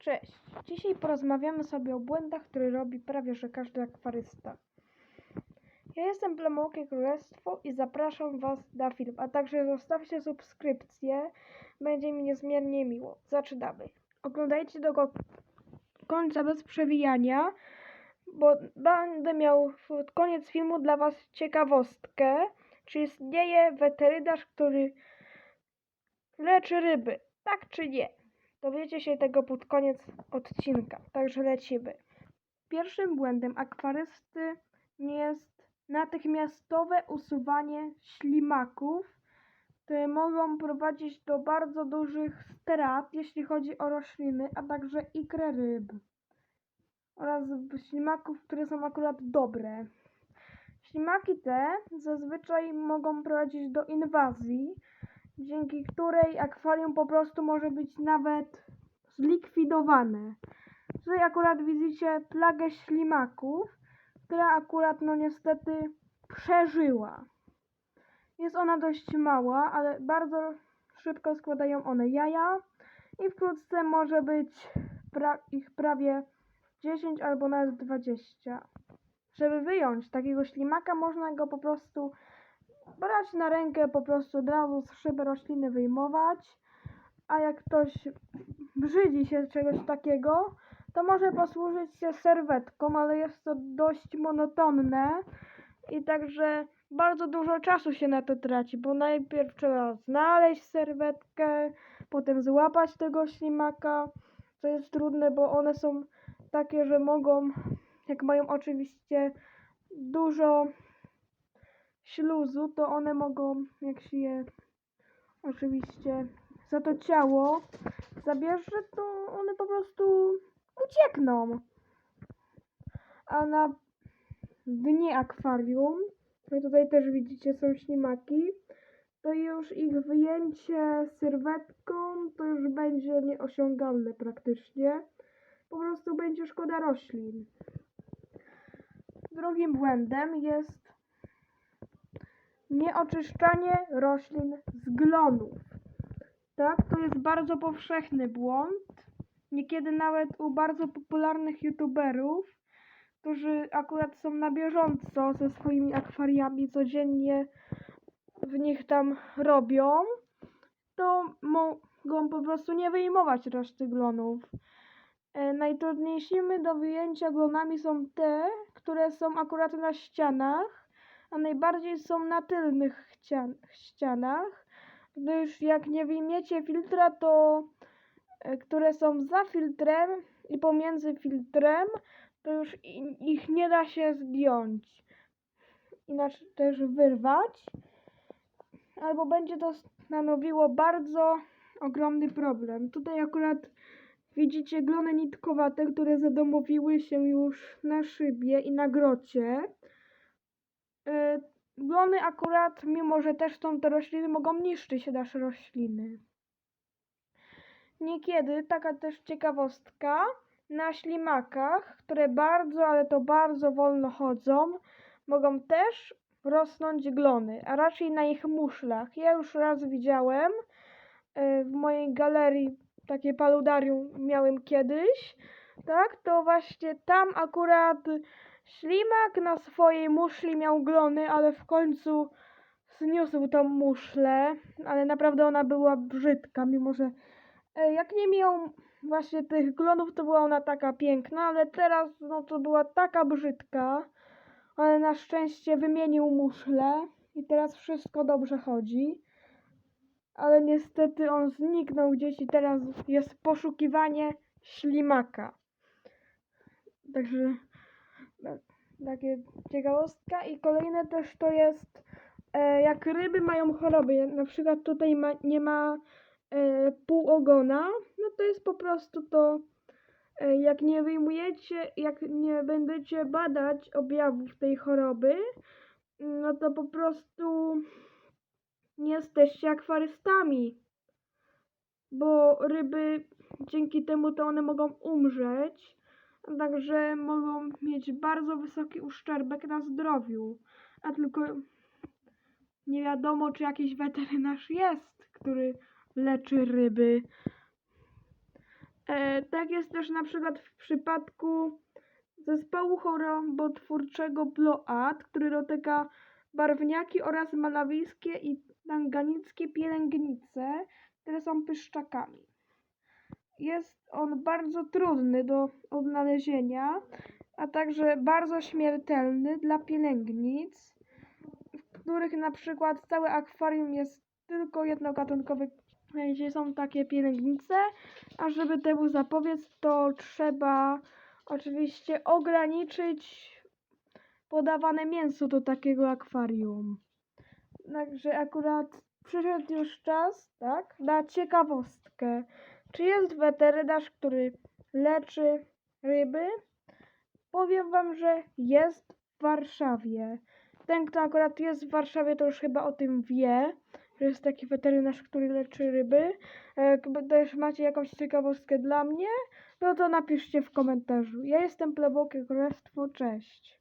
Cześć! Dzisiaj porozmawiamy sobie o błędach, które robi prawie że każdy akwarysta. Ja jestem Plemokie Królestwo i zapraszam Was na film, a także zostawcie subskrypcję, będzie mi niezmiernie miło. Zaczynamy. Oglądajcie do końca bez przewijania, bo będę miał pod koniec filmu dla Was ciekawostkę, czy istnieje weterynarz, który leczy ryby, tak czy nie. Dowiecie się tego pod koniec odcinka, także lecimy. Pierwszym błędem akwarysty jest natychmiastowe usuwanie ślimaków, które mogą prowadzić do bardzo dużych strat, jeśli chodzi o rośliny, a także ikrę ryb oraz ślimaków, które są akurat dobre. Ślimaki te zazwyczaj mogą prowadzić do inwazji, dzięki której akwarium po prostu może być nawet zlikwidowane. Tutaj akurat widzicie plagę ślimaków, która akurat no niestety przeżyła. Jest ona dość mała, ale bardzo szybko składają one jaja i wkrótce może być pra ich prawie 10 albo nawet 20. Żeby wyjąć takiego ślimaka, można go po prostu brać na rękę, po prostu od razu z szyby rośliny wyjmować. A jak ktoś brzydzi się czegoś takiego, to może posłużyć się serwetką, ale jest to dość monotonne i także bardzo dużo czasu się na to traci, bo najpierw trzeba znaleźć serwetkę, potem złapać tego ślimaka, co jest trudne, bo one są takie, że mogą, jak mają oczywiście dużo śluzu, to one mogą, jak się je oczywiście za to ciało zabierze, to one po prostu uciekną. A na dnie akwarium, tutaj też widzicie są ślimaki, to już ich wyjęcie sylwetką to już będzie nieosiągalne praktycznie. Po prostu będzie szkoda roślin. Drugim błędem jest nieoczyszczanie roślin z glonów. Tak, to jest bardzo powszechny błąd. Niekiedy nawet u bardzo popularnych youtuberów, którzy akurat są na bieżąco ze swoimi akwariami, codziennie w nich tam robią, to mogą po prostu nie wyjmować reszty glonów. E, najtrudniejszymi do wyjęcia glonami są te, które są akurat na ścianach, a najbardziej są na tylnych ścian- ścianach, gdyż jak nie wyjmiecie filtra, to e, które są za filtrem i pomiędzy filtrem, to już ich nie da się zdjąć. Inaczej też wyrwać. Albo będzie to stanowiło bardzo ogromny problem. Tutaj akurat widzicie glony nitkowate, które zadomowiły się już na szybie i na grocie. Glony akurat, mimo że też są to rośliny, mogą niszczyć nasze rośliny. Niekiedy, taka też ciekawostka, na ślimakach, które bardzo, ale to bardzo wolno chodzą, mogą też rosnąć glony, a raczej na ich muszlach. Ja już raz widziałem e, w mojej galerii takie paludarium miałem kiedyś, tak, to właśnie tam akurat ślimak na swojej muszli miał glony, ale w końcu zniósł tą muszlę, ale naprawdę ona była brzydka, mimo że e, jak nie miał właśnie tych glonów, to była ona taka piękna, ale teraz no to była taka brzydka, ale na szczęście wymienił muszlę i teraz wszystko dobrze chodzi. Ale niestety on zniknął gdzieś i teraz jest poszukiwanie ślimaka. Także tak, takie ciekawostka. I kolejne też to jest, e, jak ryby mają choroby, na przykład tutaj ma, nie ma e, półogona, no to jest po prostu to, e, jak nie wyjmujecie, jak nie będziecie badać objawów tej choroby, no to po prostu nie jesteście akwarystami, bo ryby dzięki temu to one mogą umrzeć, także mogą mieć bardzo wysoki uszczerbek na zdrowiu, a tylko nie wiadomo, czy jakiś weterynarz jest, który leczy ryby. E, tak jest też na przykład w przypadku zespołu chorobotwórczego Bloat, który dotyka barwniaki oraz malawijskie i tanganickie pielęgnice, które są pyszczakami. Jest on bardzo trudny do odnalezienia, a także bardzo śmiertelny dla pielęgnic, w których na przykład całe akwarium jest tylko jednogatunkowe, gdzie są takie pielęgnice, a żeby temu zapobiec, to trzeba oczywiście ograniczyć podawane mięso do takiego akwarium. Także akurat przyszedł już czas, tak, na ciekawostkę. Czy jest weterynarz, który leczy ryby? Powiem wam, że jest w Warszawie. Ten, kto akurat jest w Warszawie, to już chyba o tym wie, że jest taki weterynarz, który leczy ryby. E, Jak też macie jakąś ciekawostkę dla mnie, no to napiszcie w komentarzu. Ja jestem Plebokie Królestwo, cześć.